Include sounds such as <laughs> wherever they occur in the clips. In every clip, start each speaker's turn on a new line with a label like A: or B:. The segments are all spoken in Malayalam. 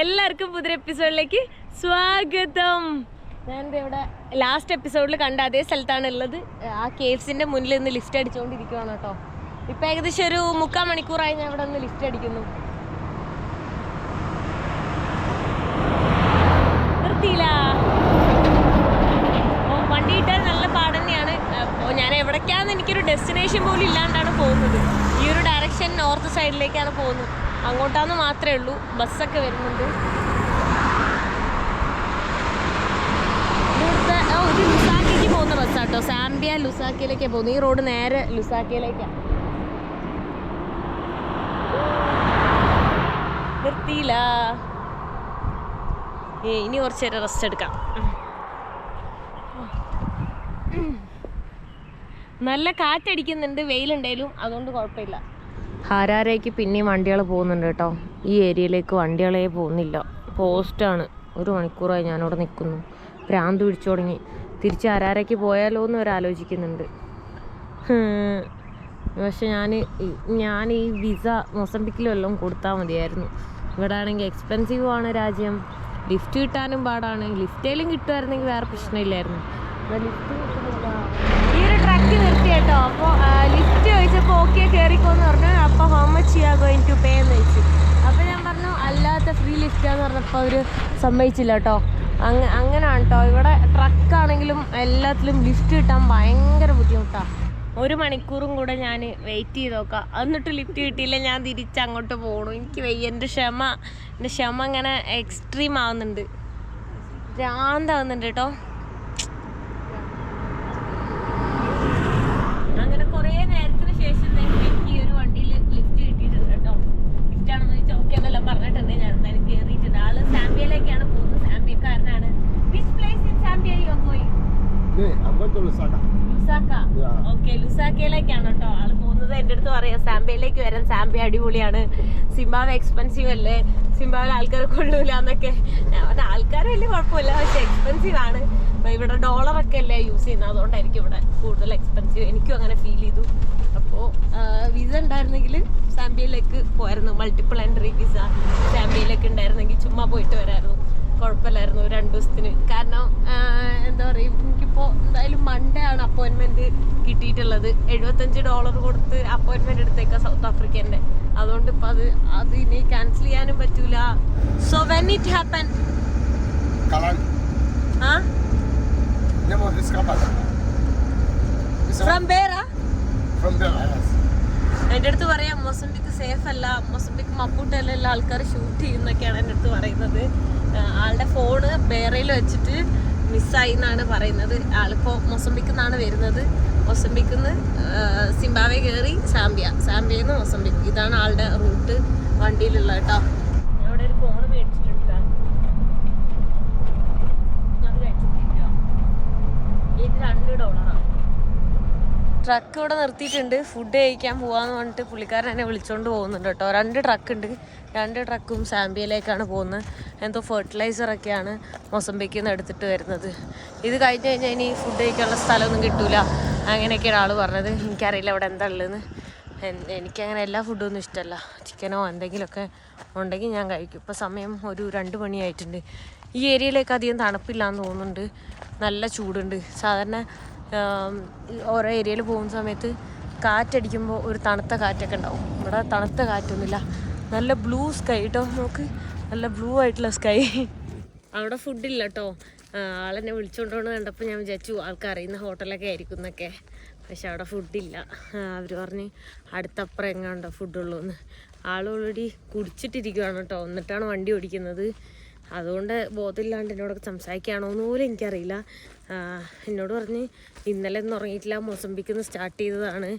A: എല്ലാവർക്കും പുതിയ എപ്പിസോഡിലേക്ക് സ്വാഗതം. ഞാൻ ഇവിടെ ലാസ്റ്റ് എപ്പിസോഡിൽ കണ്ട അതേ സ്ഥലത്താണ് ഉള്ളത്. ആ കേവ്സിന്റെ മുന്നിൽ നിന്ന് ലിഫ്റ്റ് അടിച്ചുകൊണ്ടിരിക്കുവാണ് കേട്ടോ. ഇപ്പൊ ഏകദേശം ഒരു മുക്കാൽ മണിക്കൂറായി ഞാൻ ഇവിടെ നിന്ന് ലിഫ്റ്റ് അടിക്കുന്നു. നിർത്തിയില്ല. വണ്ടി കിട്ടാൻ നല്ല പാട് തന്നെയാണ്. ഞാൻ എവിടേക്കാന്ന് എനിക്കൊരു ഡെസ്റ്റിനേഷൻ പോലും ഇല്ലാണ്ടാണ് പോകുന്നത്. ഈ ഒരു ഡയറക്ഷൻ നോർത്ത് സൈഡിലേക്കാണ് പോകുന്നത്. അങ്ങോട്ടാന്ന് മാത്രമേ ഉള്ളൂ. ബസ്സൊക്കെ വരുന്നുണ്ട്. ഇവിടുത്തെ ഒരു ലുസാക്കയ്ക്ക് പോകുന്ന ബസ്സാട്ടോ. സാമ്പിയ ലുസാക്കിയിലേക്കാണ് പോകുന്നത്. ഈ റോഡ് നേരെ ലുസാക്കിയിലേക്കാണ് നിർത്തിയില്ല. ഏ ഇനി കുറച്ച് നേരം റെസ്റ്റ് എടുക്കാം. നല്ല കാറ്റടിക്കുന്നുണ്ട്. വെയിലുണ്ടെങ്കിലും അതുകൊണ്ട് കുഴപ്പമില്ല. ഹാരാരേക്ക് പിന്നെയും വണ്ടികൾ പോകുന്നുണ്ട് കേട്ടോ. ഈ ഏരിയയിലേക്ക് വണ്ടികളെ പോകുന്നില്ല. പോസ്റ്റാണ്. ഒരു മണിക്കൂറായി ഞാനവിടെ നിൽക്കുന്നു. ഭ്രാന്ത് പിടിച്ചു തുടങ്ങി. തിരിച്ച് ഹരാരയ്ക്ക് പോയാലോ എന്ന് അവർ ആലോചിക്കുന്നുണ്ട്. പക്ഷെ ഞാൻ ഞാൻ ഈ വിസ മൊസംബിക്കിലും എല്ലാം കൊടുത്താൽ മതിയായിരുന്നു. ഇവിടെ ആണെങ്കിൽ എക്സ്പെൻസീവ് ആണ് രാജ്യം. ലിഫ്റ്റ് കിട്ടാനും പാടാണ്. ലിഫ്റ്റേലും കിട്ടുമായിരുന്നെങ്കിൽ വേറെ പ്രശ്നമില്ലായിരുന്നു. ഈ ഒരു ട്രക്ക് നിർത്തി കേട്ടോ. അപ്പോൾ ലിഫ്റ്റ് ചോദിച്ചപ്പോൾ ഓക്കെ കയറിക്കോന്ന് പറഞ്ഞു അപ്പോൾ how much you going to pay എന്ന് ചോദിച്ചു. അപ്പോൾ ഞാൻ പറഞ്ഞു അല്ലാത്ത ഫ്രീ ലിഫ്റ്റാന്ന് പറഞ്ഞപ്പോൾ അവർ സമ്മതിച്ചില്ല കേട്ടോ അങ്ങ അങ്ങനെയാണ് കേട്ടോ ഇവിടെ ട്രക്കാണെങ്കിലും എല്ലാത്തിലും ലിഫ്റ്റ് കിട്ടാൻ ഭയങ്കര ബുദ്ധിമുട്ടാണ് ഒരു മണിക്കൂറും കൂടെ ഞാൻ വെയിറ്റ് ചെയ്ത് നോക്കാം. എന്നിട്ട് ലിഫ്റ്റ് കിട്ടിയില്ല ഞാൻ തിരിച്ച് അങ്ങോട്ട് പോകണു എനിക്ക് വയ്യ. ക്ഷമ എന്റെ ക്ഷമ ഇങ്ങനെ എക്സ്ട്രീം ആവുന്നുണ്ട്. ഭ്രാന്താവുന്നുണ്ട് കേട്ടോ അങ്ങനെ കുറേ നേരത്തിന് ശേഷം ദേ എനിക്ക് ഈ ഒരു വണ്ടിയിൽ ലിഫ്റ്റ് കിട്ടിയിട്ടുണ്ട് കേട്ടോ ലിഫ്റ്റ് ആണെന്ന് ചോദിച്ചാൽ ഓക്കെ എന്നെല്ലാം പറഞ്ഞിട്ടുണ്ട് ഞാൻ എന്തായാലും കയറിയിട്ടുണ്ട് ആൾ സാമ്പിയയിലേക്കാണ് പോകുന്നത് സാമ്പിയക്കാരനാണ് which place in Zambia you are going
B: Nee, I'm going to Lusaka.
A: Lusaka
B: Yeah.
A: Okay ലുസാക്കയിലേക്കാണ് കേട്ടോ. ആൾ പോകുന്നത്. എന്റെ അടുത്ത് പറയാം. സാമ്പയിലേക്ക് വരാൻ സാമ്പ അടിപൊളിയാണ്. സിംബാവ് എക്സ്പെൻസീവ് അല്ലേ? സിംബാവിൽ ആൾക്കാരെ കൊള്ളൂല എന്നൊക്കെ. ഞാൻ ആൾക്കാർ വലിയ കുഴപ്പമില്ല. പക്ഷെ എക്സ്പെൻസീവ് ആണ്. അപ്പൊ ഇവിടെ ഡോളർ ഒക്കെ അല്ലേ യൂസ് ചെയ്യുന്നത്? അതുകൊണ്ടായിരിക്കും ഇവിടെ കൂടുതൽ എക്സ്പെൻസീവ് എനിക്കും അങ്ങനെ ഫീൽ ചെയ്തു. അപ്പോൾ വിസ ഉണ്ടായിരുന്നെങ്കിൽ സാമ്പയിലേക്ക് പോയിരുന്നു മൾട്ടിപ്പിൾ എൻട്രി വിസ സാമ്പയിലേക്ക് ഉണ്ടായിരുന്നെങ്കിൽ ചുമ്മാ പോയിട്ട് വരായിരുന്നു. കുഴപ്പമില്ലായിരുന്നു രണ്ടു ദിവസത്തിന്. കാരണം എന്താ പറയുക എനിക്കിപ്പോൾ എന്തായാലും മൺഡേ ആണ് അപ്പോയിൻമെന്റ് കിട്ടിയിട്ടുള്ളത്. എഴുപത്തഞ്ച് ഡോളർ കൊടുത്ത് അപ്പോയിൻമെന്റ് എടുത്തേക്കാം സൗത്ത് ആഫ്രിക്കന്റെ അതുകൊണ്ട് ഇപ്പം അത് അത് ഇനി ക്യാൻസൽ ചെയ്യാനും പറ്റൂല. So when it happen. ആ. From Beira. എന്റെ അടുത്ത് പറയാം മൊസംബിക്ക് സേഫ് അല്ല. മൊസംബിക്ക് മപ്പൂട്ടല്ല ആൾക്കാർ ഷൂട്ട് ചെയ്യുന്നൊക്കെയാണ് എന്റെ അടുത്ത് പറയുന്നത്. ആളുടെ ഫോണ് ബേറയിൽ വെച്ചിട്ട് മിസ്സായി എന്നാണ് പറയുന്നത്. ആളിപ്പോൾ മൊസംബിക്ക് നിന്നാണ് വരുന്നത്. മൊസംബിക്ക് നിന്ന് സിംബാവെ കയറി സാമ്പിയ സാമ്പിയിൽ നിന്ന് മൊസംബിക്ക്. ഇതാണ് ആളുടെ റൂട്ട് വണ്ടിയിലുള്ള കേട്ടോ അവിടെ ഒരു ഫോൺ മേടിച്ചിട്ടുണ്ട് അത് കഴിച്ചിട്ടില്ല ഇത് രണ്ട് ഡോളറാണ് ട്രക്ക് ഇവിടെ നിർത്തിയിട്ടുണ്ട്. ഫുഡ് കഴിക്കാൻ പോവാന്ന് പറഞ്ഞിട്ട് പുള്ളിക്കാരൻ എന്നെ വിളിച്ചോണ്ട് പോകുന്നുണ്ട് കേട്ടോ. രണ്ട് ട്രക്ക് ഉണ്ട്. രണ്ട് ട്രക്കും സാമ്പിയയിലേക്കാണ് പോകുന്നത്. എന്തോ ഫെർട്ടിലൈസർ ഒക്കെയാണ് മൊസംബിക്കിൽ നിന്ന് എടുത്തിട്ട് വരുന്നത്. ഇത് കഴിഞ്ഞ് കഴിഞ്ഞാൽ ഇനി ഫുഡ് കഴിക്കാനുള്ള സ്ഥലമൊന്നും കിട്ടൂല. അങ്ങനെയൊക്കെയാണ് ആൾ പറഞ്ഞത്. എനിക്കറിയില്ല അവിടെ എന്താ ഉള്ളതെന്ന്. എനിക്കങ്ങനെ എല്ലാ ഫുഡൊന്നും ഇഷ്ടമല്ല. ചിക്കനോ എന്തെങ്കിലുമൊക്കെ ഉണ്ടെങ്കിൽ ഞാൻ കഴിക്കും. ഇപ്പോൾ സമയം ഒരു രണ്ട് മണിയായിട്ടുണ്ട് ഈ ഏരിയയിലേക്ക് അധികം തണുപ്പില്ലാന്ന് തോന്നുന്നുണ്ട്. നല്ല ചൂടുണ്ട്. സാധാരണ ഓരോ ഏരിയയിൽ പോകുന്ന സമയത്ത് കാറ്റടിക്കുമ്പോൾ ഒരു തണുത്ത കാറ്റൊക്കെ ഉണ്ടാവും. ഇവിടെ തണുത്ത കാറ്റൊന്നുമില്ല. നല്ല ബ്ലൂ സ്കൈ കേട്ടോ നമുക്ക്. നല്ല ബ്ലൂ ആയിട്ടുള്ള സ്കൈ അവിടെ ഫുഡില്ല കേട്ടോ ആളെന്നെ വിളിച്ചുകൊണ്ടുവന്ന് കണ്ടപ്പോൾ ഞാൻ വിചാരിച്ചു ആൾക്ക് അറിയുന്ന ഹോട്ടലൊക്കെ ആയിരിക്കും എന്നൊക്കെ. പക്ഷെ അവിടെ ഫുഡില്ല അവർ പറഞ്ഞ് അടുത്തപ്പുറം എങ്ങാണ്ടോ ഫുഡുള്ളൂ എന്ന്. ആൾ ഓൾറെഡി കുടിച്ചിട്ടിരിക്കുകയാണ് കേട്ടോ എന്നിട്ടാണ് വണ്ടി ഓടിക്കുന്നത്. അതുകൊണ്ട് ബോധമില്ലാണ്ട് എന്നോടൊക്കെ സംസാരിക്കുകയാണോ എന്ന് പോലും എനിക്കറിയില്ല. എന്നോട് പറഞ്ഞ് ഇന്നലെ ഒന്നും ഉറങ്ങിയിട്ടില്ല മൊസംബിക്കുന്ന് സ്റ്റാർട്ട് ചെയ്തതാണ്.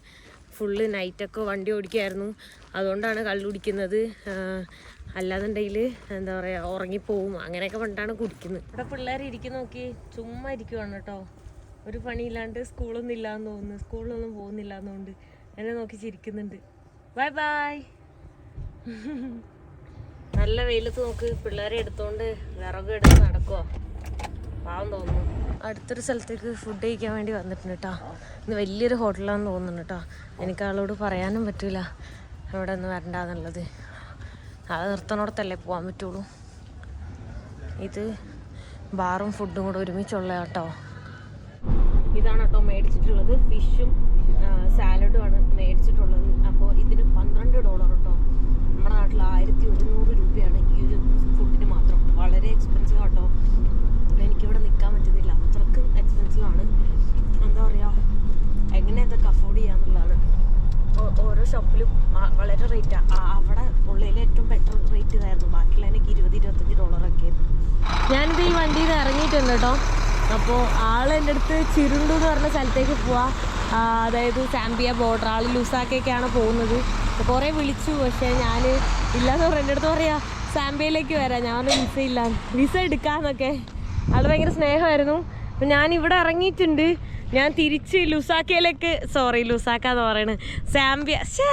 A: ഫുള്ള് നൈറ്റൊക്കെ വണ്ടി ഓടിക്കുമായിരുന്നു അതുകൊണ്ടാണ് കള്ളു കുടിക്കുന്നത്. ആ, അല്ലാന്നുണ്ടെങ്കിൽ എന്താ പറയുക ഉറങ്ങിപ്പോവും. അങ്ങനെയൊക്കെ പണ്ടാണ് കുടിക്കുന്നത്. ഇവിടെ പിള്ളേർ ഇരിക്കുന്ന നോക്കി ചുമ്മാ ഇരിക്കുവാണ് കേട്ടോ. ഒരു പണിയില്ലാണ്ട് സ്കൂളൊന്നും ഇല്ലാന്ന് തോന്നുന്നു. സ്കൂളിലൊന്നും പോകുന്നില്ല എന്നുകൊണ്ട് എന്നെ നോക്കി ചിരിക്കുന്നുണ്ട്. ബൈ ബൈ നല്ല വെയിലത്ത് നോക്ക് പിള്ളേരെ എടുത്തോണ്ട് വിറക് എടുത്ത് നടക്കുവോ. പാവം തോന്നുന്നു. അടുത്തൊരു സ്ഥലത്തേക്ക് ഫുഡ് കഴിക്കാൻ വേണ്ടി വന്നിട്ടുണ്ട് കേട്ടോ ഇന്ന് വലിയൊരു ഹോട്ടലാണെന്ന് തോന്നുന്നു കേട്ടോ എനിക്ക് ആളോട് പറയാനും പറ്റില്ല അവിടെ ഒന്ന് വരണ്ടെന്നുള്ളത്. അത് നിർത്തണോടത്തല്ലേ പോകാൻ പറ്റുള്ളൂ. ഇത് ബാറും ഫുഡും കൂടെ ഒരുമിച്ചുള്ള കേട്ടോ ഇതാണ് കേട്ടോ മേടിച്ചിട്ടുള്ളത്. ഫിഷും സാലഡും ആണ് മേടിച്ചിട്ടുള്ളത്. അപ്പോൾ ഇതിന് പന്ത്രണ്ട് ഡോളർ കേട്ടോ നമ്മുടെ നാട്ടിൽ ആയിരത്തി ഒരുന്നൂറ് രൂപയാണ് ഈ ഒരു ഫുഡിന് മാത്രം. വളരെ എക്സ്പെൻസീവ് കേട്ടോ എനിക്കിവിടെ നിൽക്കാൻ പറ്റുന്നില്ല. അത്രക്കും എക്സ്പെൻസീവ് ആണ്. എന്താ പറയുക എങ്ങനെ ഇതൊക്കെ അഫോർഡ് ചെയ്യാന്നുള്ളതാണ്. ഓരോ ഷോപ്പിലും വളരെ റേറ്റാണ് അവിടെ ഉള്ളതിൽ ഏറ്റവും ബെറ്റർ റേറ്റ് ഇതായിരുന്നു. ബാക്കിയുള്ള എനിക്ക് ഇരുപത് ഇരുപത്തഞ്ച് ഡോളറൊക്കെ ഞാനിത് ഈ വണ്ടിയിൽ നിന്ന് ഇറങ്ങിയിട്ടുണ്ട് കേട്ടോ. അപ്പോൾ ആൾ എന്റെ അടുത്ത് ചിരുണ്ടു എന്ന് പറഞ്ഞ സ്ഥലത്തേക്ക് പോവാ. അതായത് സാമ്പിയ ബോർഡർ ആൾ ലൂസാക്കൊക്കെയാണ് പോകുന്നത്. കുറേ വിളിച്ചു. പക്ഷേ ഞാൻ ഇല്ലാന്ന് പറഞ്ഞ എന്റെ അടുത്ത് പറയാ സാമ്പിയയിലേക്ക് വരാം. ഞാൻ വിസ ഇല്ല വിസ എടുക്കാന്നൊക്കെ. ആൾ ഭയങ്കര സ്നേഹമായിരുന്നു. അപ്പം ഞാൻ ഇവിടെ ഇറങ്ങിയിട്ടുണ്ട്. ഞാൻ തിരിച്ച് ലുസാക്കയിലേക്ക് സോറി ലുസാക്ക എന്ന് പറയുന്നത് സാമ്പിയ ഷേ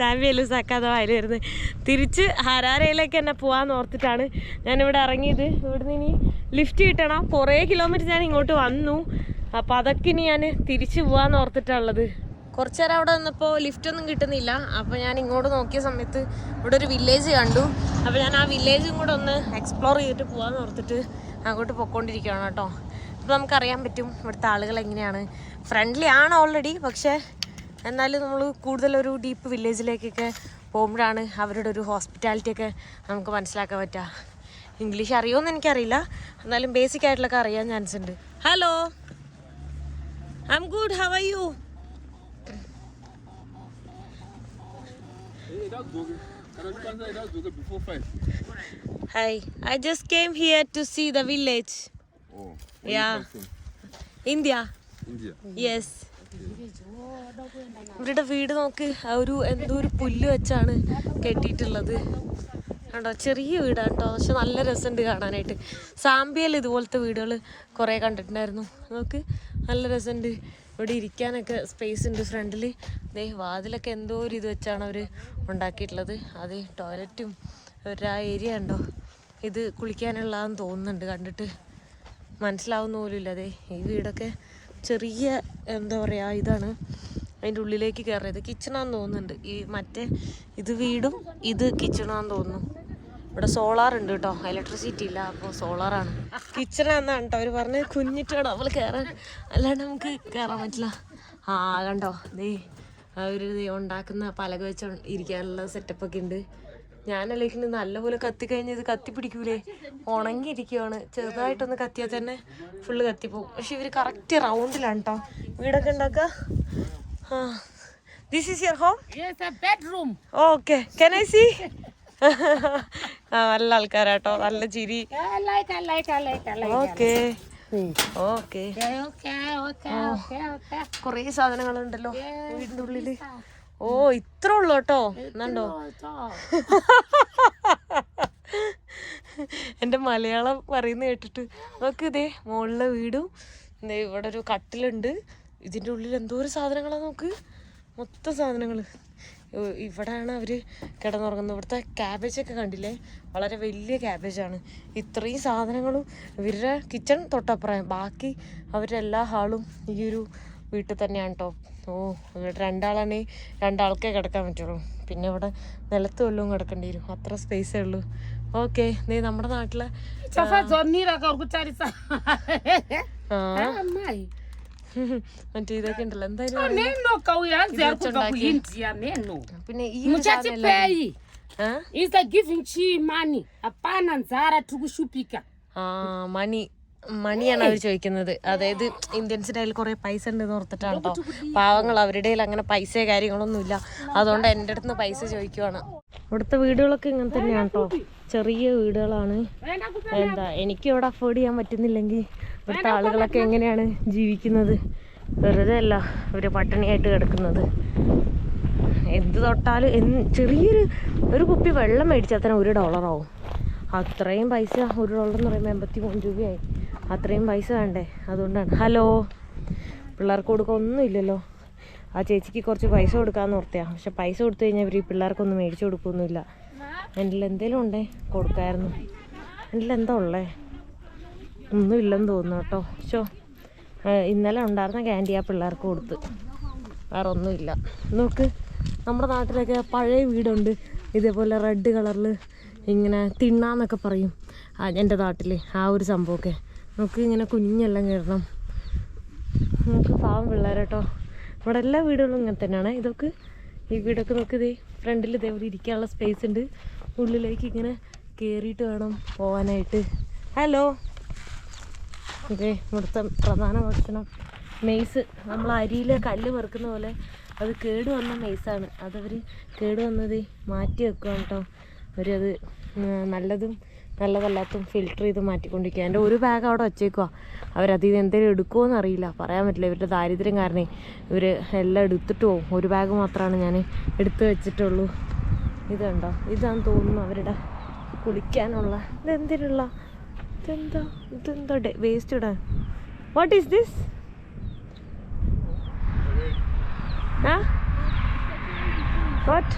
A: സാമ്പിയ ലുസാക്ക എന്ന് പറയുന്നത് തിരിച്ച് ഹരാരയിലേക്ക് തന്നെ പോകാമെന്ന് ഓർത്തിട്ടാണ് ഞാനിവിടെ ഇറങ്ങിയത്. ഇവിടുന്ന് ഇനി ലിഫ്റ്റ് കിട്ടണം. കുറേ കിലോമീറ്റർ ഞാൻ ഇങ്ങോട്ട് വന്നു. അപ്പോൾ അതൊക്കെ ഇനി ഞാൻ തിരിച്ച് പോകാമെന്ന് ഓർത്തിട്ടുള്ളത് കുറച്ച് നേരം അവിടെ നിന്നപ്പോൾ ലിഫ്റ്റൊന്നും കിട്ടുന്നില്ല. അപ്പോൾ ഞാൻ ഇങ്ങോട്ട് നോക്കിയ സമയത്ത് ഇവിടെ ഒരു വില്ലേജ് കണ്ടു. അപ്പോൾ ഞാൻ ആ വില്ലേജും കൂടെ ഒന്ന് എക്സ്പ്ലോർ ചെയ്തിട്ട് പോകാമെന്ന് ഓർത്തിട്ട് അങ്ങോട്ട് പൊക്കോണ്ടിരിക്കുകയാണ് കേട്ടോ. അപ്പോൾ നമുക്കറിയാൻ പറ്റും ഇവിടുത്തെ ആളുകൾ എങ്ങനെയാണ്. ഫ്രണ്ട്ലി ആണ് ഓൾറെഡി പക്ഷേ എന്നാലും നമ്മൾ കൂടുതലൊരു ഡീപ്പ് വില്ലേജിലേക്കൊക്കെ പോകുമ്പോഴാണ് അവരുടെ ഒരു ഹോസ്പിറ്റാലിറ്റിയൊക്കെ നമുക്ക് മനസ്സിലാക്കാൻ പറ്റുക. ഇംഗ്ലീഷ് അറിയുമെന്ന് എനിക്കറിയില്ല. എന്നാലും ബേസിക് ആയിട്ടുള്ളൊക്കെ അറിയാൻ ചാൻസ് ഉണ്ട്. Hello I'm good how you Hi, I just came here to see the village.
C: Oh.
A: Yeah. India.
C: India.
A: Yes. ഇവരുടെ വീട് നോക്ക് ആ ഒരു എന്തോ ഒരു പുല്ല് വെച്ചാണ് കെട്ടിയിട്ടുള്ളത് കണ്ടോ ചെറിയ വീടാണ് കേട്ടോ പക്ഷെ നല്ല രസമുണ്ട് കാണാനായിട്ട് സാമ്പിയയിൽ ഇതുപോലത്തെ വീടുകൾ കുറേ കണ്ടിട്ടുണ്ടായിരുന്നു നോക്ക് നല്ല രസമുണ്ട് ഇവിടെ ഇരിക്കാനൊക്കെ സ്പേസ് ഉണ്ട് ഫ്രണ്ടിൽ ദേ വാതിലൊക്കെ എന്തോ ഒരു ഇത് വെച്ചാണ് അവർ ഉണ്ടാക്കിയിട്ടുള്ളത്. അത് ടോയ്ലറ്റും ഒരു ആ ഏരിയ ഉണ്ടോ? ഇത് കുളിക്കാനുള്ളതെന്ന് തോന്നുന്നുണ്ട് കണ്ടിട്ട് മനസ്സിലാവുന്ന പോലും ഇല്ല. അതെ ഈ വീടൊക്കെ ചെറിയ എന്താ പറയുക ഇതാണ് അതിന്റെ ഉള്ളിലേക്ക് കയറിയത്. കിച്ചണാന്ന് തോന്നുന്നുണ്ട്. ഈ മറ്റേ ഇത് വീടും ഇത് കിച്ചണാന്ന് തോന്നുന്നു. ഇവിടെ സോളാർ ഉണ്ട് കേട്ടോ. ഇലക്ട്രിസിറ്റി ഇല്ല അപ്പോൾ സോളാറാണ് കിച്ചണാന്നാണ് കേട്ടോ. അവർ പറഞ്ഞ് കുഞ്ഞിട്ടാണ് അവൾ കയറാൻ അല്ലാണ്ട് നമുക്ക് കയറാൻ പറ്റില്ല. ആ കണ്ടോ? ദേ അവർ ഉണ്ടാക്കുന്ന പലക വെച്ച് ഇരിക്കാനുള്ള സെറ്റപ്പൊക്കെ ഉണ്ട്. ഞാനല്ലേക്കിന് നല്ലപോലെ കത്തി ഇത് കത്തി പിടിക്കൂലേ? ഉണങ്ങിയിരിക്കുവാണ്. ചെറുതായിട്ടൊന്ന് കത്തിയാൽ തന്നെ ഫുള്ള് കത്തിപ്പോവും. പക്ഷെ ഇവർ കറക്റ്റ് റൗണ്ടിലാണ് കേട്ടോ. വീടൊക്കെ ഉണ്ടാക്കുക ആ. This is your home
D: Yes, a bedroom.
A: Okay can I see ആ നല്ല ആൾക്കാരാട്ടോ. നല്ല ചിരി. ഓക്കെ. ഓക്കെ. കുറേ സാധനങ്ങളുണ്ടല്ലോ വീടിന്റെ ഉള്ളിൽ. ഓ ഇത്ര ഉള്ളു കേട്ടോ. എന്നുണ്ടോ
D: എന്റെ
A: എന്റെ മലയാളം പറയുന്ന കേട്ടിട്ട് നോക്ക് ഇതേ മുകളിലെ വീടും ദേ ഇവിടെ ഒരു കട്ടിലുണ്ട്. ഇതിന്റെ ഉള്ളിൽ ഒരു സാധനങ്ങളാ നോക്ക്. മൊത്തം സാധനങ്ങൾ ഇവിടെയാണ് അവർ കിടന്നുറങ്ങുന്നത്. ഇവിടുത്തെ ക്യാബേജൊക്കെ കണ്ടില്ലേ? വളരെ വലിയ ക്യാബേജാണ് ഇത്രയും സാധനങ്ങളും ഇവരുടെ കിച്ചൺ തൊട്ടപ്പുറം. ബാക്കി അവരുടെ എല്ലാ ഹാളും ഈ ഒരു വീട്ടിൽ തന്നെയാണ് കേട്ടോ ഓ ഇവിടെ രണ്ടാളാണേ രണ്ടാൾക്കേ കിടക്കാൻ പറ്റുള്ളൂ. പിന്നെ ഇവിടെ നിലത്ത് വല്ലതും കിടക്കേണ്ടി വരും. അത്ര സ്പേസേ ഉള്ളൂ. ഓക്കെ നീ നമ്മുടെ നാട്ടിലെ ആ. മറ്റേ ഇതൊക്കെ ഉണ്ടല്ലോ എന്തായാലും. പിന്നെ ഈ ഒരു
D: Muchati
A: സാധനം എല്ലാം-
D: pay.
A: ആ?
D: Is the giving chi money. Hapana nzara tukushupika.
A: ആ മണി മണിയാണ് അവർ ചോദിക്കുന്നത് അതായത് ഇന്ത്യൻസിന്റെ കയ്യിൽ കുറേ പൈസ ഉണ്ടെന്ന് ഓർത്തിട്ടാണ് കേട്ടോ പാവങ്ങൾ അവരുടെ കയ്യിൽ അങ്ങനെ പൈസ കാര്യങ്ങളൊന്നും ഇല്ല അതുകൊണ്ട് എന്റെ അടുത്ത് നിന്ന് പൈസ ചോദിക്കുവാണ് ഇവിടുത്തെ വീടുകളൊക്കെ ഇങ്ങനെ തന്നെയാണ് കേട്ടോ ചെറിയ വീടുകളാണ് എന്താ എനിക്ക് ഇവിടെ അഫോർഡ് ചെയ്യാൻ പറ്റുന്നില്ലെങ്കിൽ ഇവിടുത്തെ ആളുകളൊക്കെ എങ്ങനെയാണ് ജീവിക്കുന്നത്? വെറുതെ അല്ല ഇവർ പട്ടിണിയായിട്ട് കിടക്കുന്നത്. എന്ത് തൊട്ടാലും എന്ത് ചെറിയൊരു ഒരു കുപ്പി വെള്ളം മേടിച്ചാൽ തന്നെ ഒരു ഡോളറാവും. അത്രയും പൈസ ഒരു ഡോളർ എന്ന് പറയുമ്പോൾ എൺപത്തി മൂന്ന് രൂപയായി. അത്രയും പൈസ വേണ്ടേ? അതുകൊണ്ടാണ്. ഹലോ? പിള്ളേർക്ക് ഒന്നും ഇല്ലല്ലോ. ആ ചേച്ചിക്ക് കുറച്ച് പൈസ കൊടുക്കാന്ന് ഓർത്തയാ. പക്ഷെ പൈസ കൊടുത്തു കഴിഞ്ഞാൽ ഇവർ ഈ പിള്ളേർക്കൊന്നും മേടിച്ചു കൊടുക്കുകയൊന്നുമില്ല എന്റെ എന്തെങ്കിലും ഉണ്ടേ? കൊടുക്കായിരുന്നു. എന്റെ എന്താ ഉള്ളേ? ഒന്നും ഇല്ലെന്ന് തോന്നുന്നു കേട്ടോ. ഷോ ഇന്നലെ ഉണ്ടായിരുന്ന ക്യാൻഡി പിള്ളേർക്ക് കൊടുത്ത്. വേറെ ഒന്നുമില്ല. നോക്ക് നമ്മുടെ നാട്ടിലൊക്കെ പഴയ വീടുണ്ട്. ഇതേപോലെ റെഡ് കളറിൽ ഇങ്ങനെ തിണ്ണാന്നൊക്കെ പറയും. എന്റെ നാട്ടിൽ ആ ഒരു സംഭവമൊക്കെ. നമുക്ക് ഇങ്ങനെ കുഞ്ഞെല്ലാം കയറണം നമുക്ക് പാവം പിള്ളേരട്ടോ ഇവിടെ എല്ലാ വീടുകളും ഇങ്ങനെ തന്നെയാണ്. ഇതൊക്കെ ഈ വീടൊക്കെ നോക്ക് ഇതേ ഫ്രണ്ടിൽ ഇതേപോലെ ഇരിക്കാനുള്ള സ്പേസ് ഉണ്ട്. ഉള്ളിലേക്ക് ഇങ്ങനെ കയറിയിട്ട് വേണം പോകാനായിട്ട് ഹലോ ഇതേ ഇവിടുത്തെ പ്രധാന ഭക്ഷണം. മെയ്സ്. നമ്മൾ അരിയിൽ കല്ല് പെറുക്കുന്ന പോലെ അത് കേട് വന്ന മെയ്സാണ്. അതവർ കേട് വന്നത് മാറ്റി വെക്കുകയാണ് കേട്ടോ അവരത് നല്ലതും നല്ലതല്ലാത്തതും ഫിൽറ്റർ ചെയ്ത് മാറ്റിക്കൊണ്ടിരിക്കുക എന്റെ ഒരു ബാഗ് അവിടെ വച്ചേക്കുക അവരതിൽ എന്തെങ്കിലും എടുക്കുമോ അറിയില്ല. പറയാൻ പറ്റില്ല. ഇവരുടെ ദാരിദ്ര്യം കാരണം ഇവർ എല്ലാം എടുത്തിട്ട് പോകും ഒരു ബാഗ് മാത്രമാണ് ഞാൻ എടുത്ത് വെച്ചിട്ടുള്ളൂ. ഇതുണ്ടോ ഇതാണെന്ന് തോന്നുന്നു അവരുടെ കുളിക്കാനുള്ള ഇതെന്തിനുള്ള ഇതെന്താ? ഇതെന്താ വേസ്റ്റ് ഇടാൻ. വാട്ട് ഈസ് ദിസ് ആ? വാട്ട്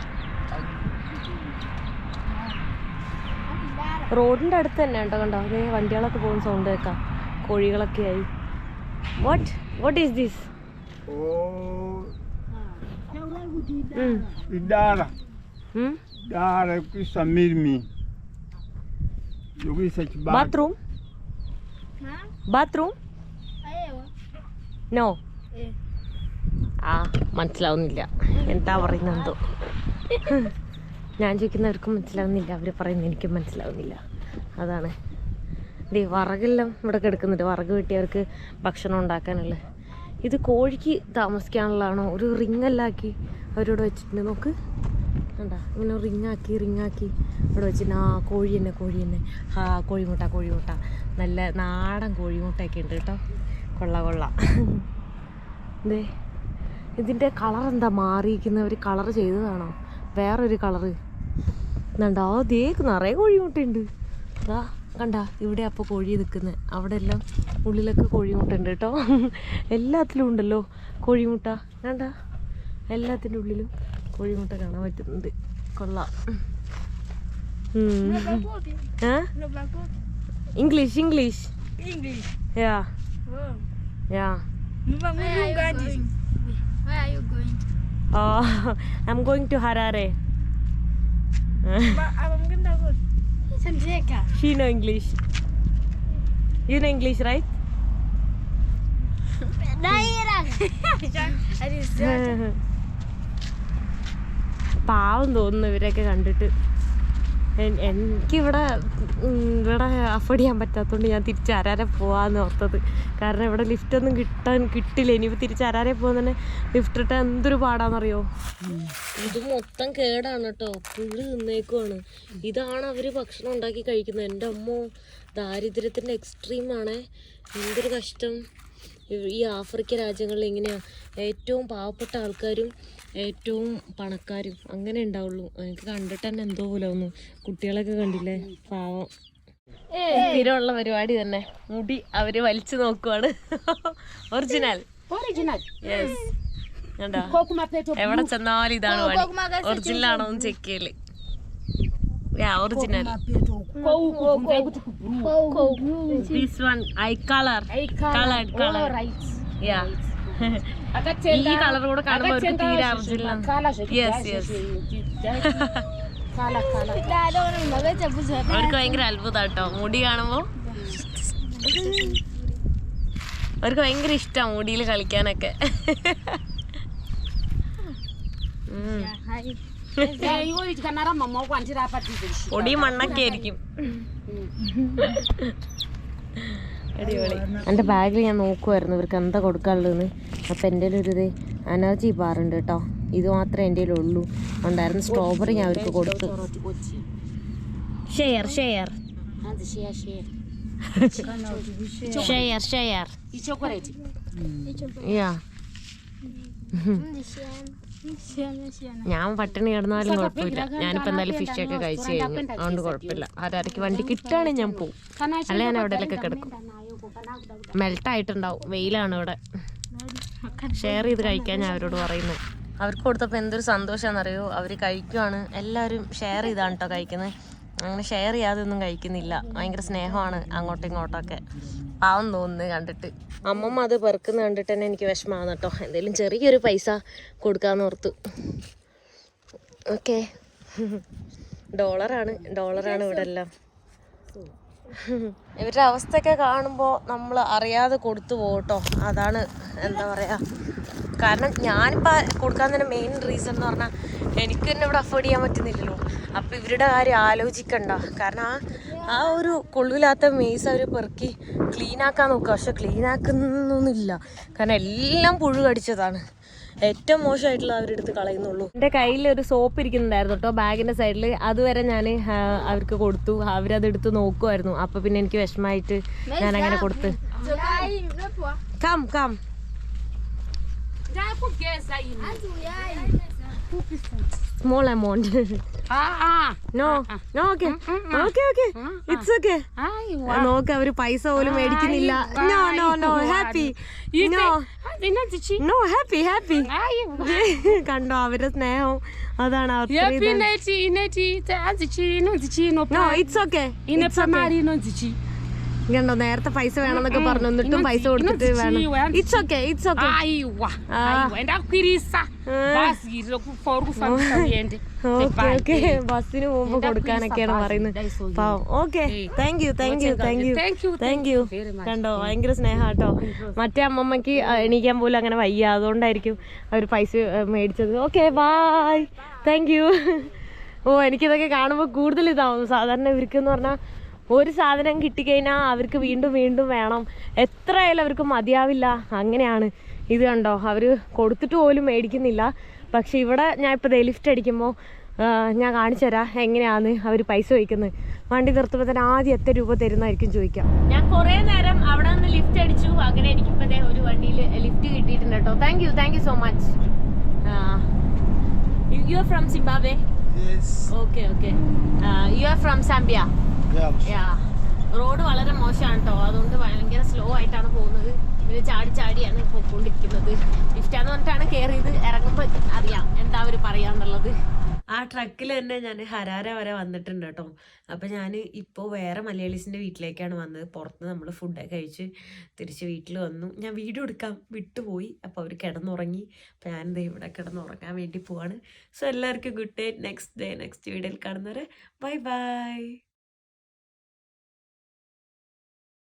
A: റോഡിന്റെ അടുത്ത് തന്നെ ഉണ്ടോ കണ്ടോ? അതേ വണ്ടികളൊക്കെ പോകുന്ന സൗണ്ട് കേൾക്കാം. കോഴികളൊക്കെ ആയി. What what is this
E: Oh, ഇതാണ്. Sameer kisa Bathroom?
A: Bathroom bathroom no ആ മനസ്സിലാവുന്നില്ല. എന്താ പറയുന്നത് ഞാൻ ചോദിക്കുന്നവർക്കും മനസ്സിലാവുന്നില്ല. അവർ പറയുന്നത് എനിക്കും മനസ്സിലാവുന്നില്ല. അതാണ്. ദേ വറകെല്ലാം ഇവിടെ കിടക്കുന്നുണ്ട്. വറക് വെട്ടിയവർക്ക് ഭക്ഷണം ഉണ്ടാക്കാനുള്ള. ഇത് കോഴിക്ക് താമസിക്കാനുള്ളതാണോ? ഒരു റിങ്ങല്ലാക്കി അവരോട് വെച്ചിട്ടുണ്ട്. നോക്ക്. കണ്ടാ? ഇങ്ങനെ റിങ്ങാക്കി റിങ്ങാക്കി. ഇവിടെ വെച്ചിട്ട് ആ കോഴി തന്നെ കോഴി തന്നെ. ആ കോഴിമുട്ട കോഴിമുട്ട. നല്ല നാടൻ കോഴിമുട്ടയൊക്കെ ഉണ്ട് കേട്ടോ. കൊള്ള കൊള്ള. ദേ ഇതിന്റെ കളർ എന്താ മാറിയിരിക്കുന്നത്? ഒരു കളർ ചെയ്തതാണോ? വേറൊരു കളറ് എന്താ ദേക്ക് നിറയെ കോഴിമുട്ടയുണ്ട്. അതാ കണ്ട? ഇവിടെ അപ്പോൾ കോഴി നിൽക്കുന്നത് അവിടെ എല്ലാം ഉള്ളിലൊക്കെ കോഴിമുട്ട ഉണ്ട് കേട്ടോ. എല്ലാത്തിലും ഉണ്ടല്ലോ കോഴിമുട്ട. കണ്ട? എല്ലാത്തിന്റെ ഉള്ളിലും കോഴിമുട്ട കാണാൻ പറ്റുന്നുണ്ട്. കൊള്ളാം. English Yeah. Yeah Yeah.
F: Where are you going? Where are you going?
A: Oh, I'm going to
F: Harare.
A: She know English. You know English, right? പാവം തോന്നുന്നു ഇവരെയൊക്കെ കണ്ടിട്ട് എനിക്കിവിടെ ഇവിടെ അഫോർഡ് ചെയ്യാൻ പറ്റാത്തതുകൊണ്ട് ഞാൻ തിരിച്ച് അരാരെ പോകാമെന്ന് ഓർത്തത്. കാരണം ഇവിടെ ലിഫ്റ്റൊന്നും കിട്ടാൻ കിട്ടില്ല. ഇനിയിപ്പോൾ തിരിച്ച് അരാരെ പോകാൻ തന്നെ ലിഫ്റ്റ് ഇട്ടാൽ എന്തൊരു പാടാന്നറിയോ? ഇത് മൊത്തം കേടാണ് കേട്ടോ പുഴു തിന്നേക്കുവാണ്. ഇതാണ് അവർ ഭക്ഷണം ഉണ്ടാക്കി കഴിക്കുന്നത്. എന്റെ അമ്മോ ദാരിദ്ര്യത്തിന്റെ എക്സ്ട്രീമാണേ എന്തൊരു കഷ്ടം. ഈ ആഫ്രിക്ക രാജ്യങ്ങളിൽ എങ്ങനെയാണ് ഏറ്റവും പാവപ്പെട്ട ആൾക്കാരും ഏറ്റവും പണക്കാരും അങ്ങനെ ഉണ്ടാവുള്ളൂ. എനിക്ക് കണ്ടിട്ട് തന്നെ എന്തോ പോലെ ഒന്നും കുട്ടികളൊക്കെ കണ്ടില്ലേ? പാവം. ഏ. സ്ഥിരമുള്ള പരിപാടി തന്നെ. മുടി അവർ വലിച്ചു നോക്കുവാണ്. ഒറിജിനൽ.
D: ഒറിജിനൽ.
A: യെസ് എവിടെ ചെന്നാലും ഇതാണ് പണി. ഒറിജിനൽ ആണോ എന്ന് ചെക്ക് ചെയ്യൽ. Original. This one I colour colour
D: colour.
A: Yeah ഈ. കളർ കൂടെ കാണുമ്പോൾ തീരെ യെസ്. <laughs> അവർക്ക് ഭയങ്കര അത്ഭുതാട്ടോ. മുടി കാണുമ്പോ? അവർക്ക് ഭയങ്കര ഇഷ്ടമാണ് മുടിയിൽ കളിക്കാനൊക്കെ. പൊടി മണ്ണൊക്കെ ആയിരിക്കും. എന്റെ ബാഗിൽ ഞാൻ നോക്കുമായിരുന്നു ഇവർക്ക് എന്താ കൊടുക്കാനുള്ളതെന്ന്. അപ്പം എന്റെ ഒരു ഇത് എനർജി ബാറുണ്ട് കേട്ടോ. ഇത് മാത്രമേ എന്റെ ഉള്ളൂ. ഉണ്ടായിരുന്ന സ്ട്രോബെറി ഞാൻ അവർക്ക് കൊടുത്തു. Share share. Share share. Yeah. ഞാൻ പട്ടിണി കിടന്നാലും കുഴപ്പമില്ല. ഞാനിപ്പോൾ എന്തായാലും ഒക്കെ കഴിച്ചു കഴിഞ്ഞു. അതുകൊണ്ട് കുഴപ്പമില്ല. ആരാർക്ക് വണ്ടി കിട്ടുകയാണെങ്കിൽ ഞാൻ പോകും അല്ലെ ഞാൻ എവിടെയൊക്കെ കിടക്കും. മെൽട്ടായിട്ടുണ്ടാവും. വെയിലാണ് ഇവിടെ. ഷെയർ ചെയ്ത് കഴിക്കാൻ ഞാൻ അവരോട് പറയുന്നു. അവർക്ക് കൊടുത്തപ്പോൾ എന്തൊരു സന്തോഷമാണെന്നറിയോ അവർ കഴിക്കുവാണ്. എല്ലാവരും ഷെയർ ചെയ്താണ് കേട്ടോ കഴിക്കുന്നത് അങ്ങനെ ഷെയർ ചെയ്യാതെ ഒന്നും കഴിക്കുന്നില്ല. ഭയങ്കര സ്നേഹമാണ് അങ്ങോട്ടും ഇങ്ങോട്ടൊക്കെ. പാവം തോന്നുന്നു കണ്ടിട്ട്. അമ്മമ്മ അത് പെറുക്കുന്ന കണ്ടിട്ട് തന്നെ എനിക്ക് വിഷമമാണ് കേട്ടോ എന്തെങ്കിലും ചെറിയൊരു പൈസ കൊടുക്കാമെന്ന് ഓർത്തു. ഓക്കെ ഡോളറാണ് ഡോളറാണ് ഇവിടെ എല്ലാം. ഇവരുടെ അവസ്ഥയൊക്കെ കാണുമ്പോൾ നമ്മൾ അറിയാതെ കൊടുത്തു പോകട്ടോ. അതാണ് എന്താ പറയാ. കാരണം ഞാനിപ്പോൾ കൊടുക്കാൻ തന്നെ മെയിൻ റീസൺ എന്ന് പറഞ്ഞാൽ എനിക്ക് തന്നെ ഇവിടെ അഫോർഡ് ചെയ്യാൻ പറ്റുന്നില്ലല്ലോ. അപ്പോൾ ഇവരുടെ കാര്യം ആലോചിക്കണ്ട. കാരണം ആ ആ ഒരു കൊള്ളില്ലാത്ത മെയ്സ് അവർ പെറുക്കി ക്ലീനാക്കാൻ നോക്കുക. പക്ഷെ ക്ലീൻ ആക്കുന്നൊന്നുമില്ല. കാരണം എല്ലാം പുഴു കടിച്ചതാണ്. ഏറ്റവും മോശമായിട്ടുള്ള അവരെടുത്ത് കളയുന്നുള്ളൂ. എന്റെ കയ്യിൽ ഒരു സോപ്പ് ഇരിക്കുന്നുണ്ടായിരുന്നു കേട്ടോ ബാഗിന്റെ സൈഡിൽ അതുവരെ ഞാൻ അവർക്ക് കൊടുത്തു. അവരത് എടുത്ത് നോക്കുമായിരുന്നു അപ്പോൾ പിന്നെ എനിക്ക് വിഷമമായിട്ട് ഞാൻ അങ്ങനെ കൊടുത്ത്. Come come
D: essa aí?
F: Ai,
D: Ah, ah.
A: No no okay okay okay it's okay നോക്ക് അവർ പൈസ പോലും മേടിക്കുന്നില്ല. No no no happy no no happy happy കണ്ടോ അവരുടെ സ്നേഹം. അതാണ് no. It's okay
D: E na
A: കണ്ടോ? നേരത്തെ പൈസ വേണമെന്നൊക്കെ പറഞ്ഞു. എന്നിട്ടും പൈസ കൊടുത്തിട്ട് വേണം. It's okay it's okay. ബസ്സിന് പോകുമ്പോ കൊടുക്കാനൊക്കെയാണ് പറയുന്നത്. Okay. Thank you thank you thank you thank you കണ്ടോ? ഭയങ്കര സ്നേഹാട്ടോ മറ്റേ അമ്മമ്മക്ക് എണീക്കാൻ പോലും അങ്ങനെ വയ്യ. അതുകൊണ്ടായിരിക്കും അവർ പൈസ മേടിച്ചത്. ഓക്കെ ബായ് താങ്ക് യു ഓ എനിക്കിതൊക്കെ കാണുമ്പോൾ കൂടുതൽ ഇതാവുന്നു സാധാരണ ഇവർക്ക് എന്ന് പറഞ്ഞാൽ ഒരു സാധനം കിട്ടിക്കഴിഞ്ഞാൽ അവർക്ക് വീണ്ടും വീണ്ടും വേണം. എത്ര ആയാലും അവർക്ക് മതിയാവില്ല. അങ്ങനെയാണ്. ഇത് കണ്ടോ? അവർ കൊടുത്തിട്ട് പോലും മേടിക്കുന്നില്ല. പക്ഷേ ഇവിടെ ഞാൻ ഇപ്പോൾ ദേ ലിഫ്റ്റ് അടിക്കുമ്പോൾ ഞാൻ കാണിച്ചു തരാം എങ്ങനെയാന്ന് അവർ പൈസ വയ്ക്കുന്നത് വണ്ടി നിർത്തുമ്പോൾ തന്നെ ആദ്യം എത്ര രൂപ തരുന്നതായിരിക്കും ചോദിക്കാം. ഞാൻ കുറേ നേരം അവിടെ നിന്ന് ലിഫ്റ്റ് അടിച്ചു. അങ്ങനെ എനിക്കിപ്പോൾ ദേ ഒരു വണ്ടിയിൽ ലിഫ്റ്റ് കിട്ടിയിട്ടുണ്ട് കേട്ടോ. Thank you thank you so much you are from Zimbabwe
B: Yes.
A: Okay okay you are from Zambia. Road വളരെ മോശമാണ് കേട്ടോ അതുകൊണ്ട് ഭയങ്കര സ്ലോ ആയിട്ടാണ് പോകുന്നത്. പിന്നെ ചാടി ചാടിയാണ് പോയിക്കൊണ്ടിരിക്കുന്നത്. ലിഫ്റ്റാന്ന് പറഞ്ഞിട്ടാണ് കയറിയത് ഇറങ്ങുമ്പോൾ അറിയാം എന്താ അവർ പറയാന്നുള്ളത്. ആ ട്രക്കിൽ തന്നെ ഞാൻ ഹരാര വരെ വന്നിട്ടുണ്ട് കേട്ടോ അപ്പോൾ ഞാൻ ഇപ്പോൾ വേറെ മലയാളീസിന്റെ വീട്ടിലേക്കാണ് വന്നത്. പുറത്ത് നമ്മൾ ഫുഡൊക്കെ കഴിച്ച് തിരിച്ച് വീട്ടിൽ വന്നു. ഞാൻ വീഡിയോ എടുക്കാൻ വിട്ടുപോയി. അപ്പോൾ അവർ കിടന്നുറങ്ങി. അപ്പോൾ ഞാൻ ദേ ഇവിടെ കിടന്നുറങ്ങാൻ വേണ്ടി പോവാണ്. സോ എല്ലാവർക്കും good day next day next വീഡിയോയിൽ കാണുന്നവരെ. Bye bye